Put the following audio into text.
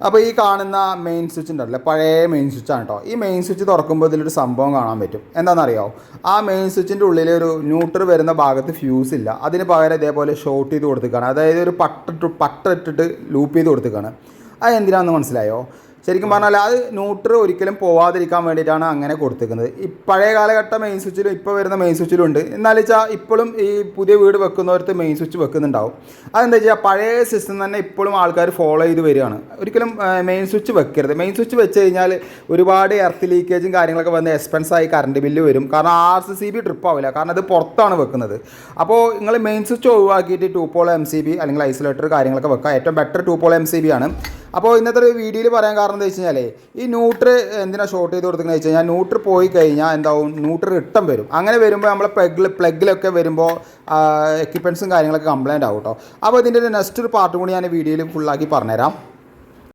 അപ്പോൾ ഈ കാണുന്ന മെയിൻ സ്വിച്ച് ഉണ്ടല്ലോ പഴയ മെയിൻ സ്വിച്ച് ആണ് കേട്ടോ ഈ മെയിൻ സ്വിച്ച് തുറക്കുമ്പോൾ ഇതിലൊരു സംഭവം കാണാൻ പറ്റും. എന്താണെന്നറിയാമോ ആ മെയിൻ സ്വിച്ചിന്റെ ഉള്ളിൽ ഒരു ന്യൂട്രൽ വരുന്ന ഭാഗത്ത് ഫ്യൂസ് ഇല്ല. അതിന് പകരം ഇതേപോലെ ഷോർട്ട് ചെയ്ത് കൊടുത്തേക്കാണ് അതായത് ഒരു പട്ടിട്ട് പട്ടിട്ടിട്ട് ലൂപ്പ് ചെയ്ത് കൊടുത്തേക്കാണ് അത് എന്തിനാണെന്ന് മനസ്സിലായോ? ശരിക്കും പറഞ്ഞാൽ അത് ന്യൂട്രൽ ഒരിക്കലും പോവാതിരിക്കാൻ വേണ്ടിയിട്ടാണ് അങ്ങനെ കൊടുത്തിരിക്കുന്നത്. ഈ പഴയ കാലഘട്ട മെയിൻ സ്വിച്ചിലും ഇപ്പോൾ വരുന്ന മെയിൻ സ്വിച്ചിലും ഉണ്ട്. എന്നാലും വെച്ചാൽ ഇപ്പോഴും ഈ പുതിയ വീട് വെക്കുന്നവർക്ക് മെയിൻ സ്വിച്ച് വെക്കുന്നുണ്ടാവും. അതെന്താ വെച്ചാൽ പഴയ സിസ്റ്റം തന്നെ ഇപ്പോഴും ആൾക്കാർ ഫോളോ ചെയ്ത് വരികയാണ്. ഒരിക്കലും മെയിൻ സ്വിച്ച് വെക്കരുത്. മെയിൻ സ്വിച്ച് വെച്ച് കഴിഞ്ഞാൽ ഒരുപാട് എർത്ത് ലീക്കേജും കാര്യങ്ങളൊക്കെ വന്ന് എക്സ്പെൻസ് ആയി കറണ്ട് ബില്ല് വരും. കാരണം R C C B trip ആവില്ല. കാരണം അത് പുറത്താണ് വെക്കുന്നത്. അപ്പോൾ നിങ്ങൾ മെയിൻ സ്വിച്ച് ഒഴിവാക്കിയിട്ട് two pole M C B അല്ലെങ്കിൽ ഐസൊലേറ്റർ കാര്യങ്ങളൊക്കെ വെക്കുക. ഏറ്റവും better two pole M C B ആണ്. അപ്പോൾ ഇന്നത്തെ ഒരു വീഡിയോയിൽ പറയാൻ കാരണം എന്താ വെച്ച് കഴിഞ്ഞാൽ ഈ ന്യൂട്ര് എന്തിനാണ് ഷോർട്ട് ചെയ്ത് കൊടുക്കുന്നത് വെച്ച് കഴിഞ്ഞാൽ ന്യൂട്ര് പോയി കഴിഞ്ഞാൽ എന്താവും ന്യൂട്ര് റിട്ടം വരും. അങ്ങനെ വരുമ്പോൾ നമ്മളെ പ്ലഗ് പ്ലഗിലൊക്കെ വരുമ്പോൾ എക്യുപ്മെൻസും കാര്യങ്ങളൊക്കെ കംപ്ലൈന്റ് ആവും കേട്ടോ അപ്പോൾ ഇതിന്റെ നെക്സ്റ്റ് ഒരു പാർട്ടും കൂടി ഞാൻ വീഡിയോയിൽ ഫുള്ളാക്കി പറഞ്ഞുതരാം.